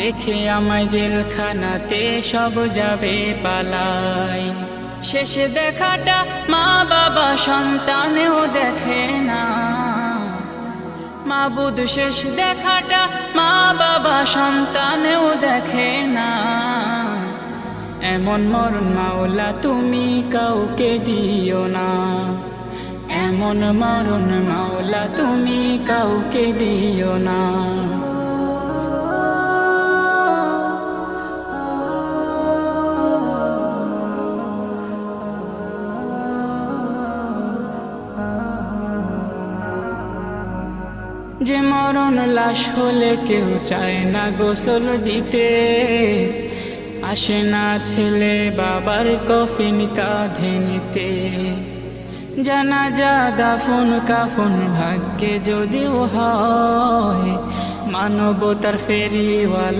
রেখে আমায় জেলখানাতে সব যাবে পালাই। শেষে দেখাটা মা বাবা সন্তানেও দেখে না। মাবুদ শেষ দেখাটা মা বাবা সন্তানেও দেখে না। এমন মরণ মাওলা তুমি কাউকে দিও না। এমন মরণ মাওলা তুমি কাউকে দিও না। যে মরণ লাশ হলে কেউ চায় না গোসল দিতে। আসে না ছেলে বাবার কফিন কাঁধে নিতে। জানা যা দাফন, কাফন, ভাগ্যে যদিও হয়, মানবতার ফেরিওয়ালা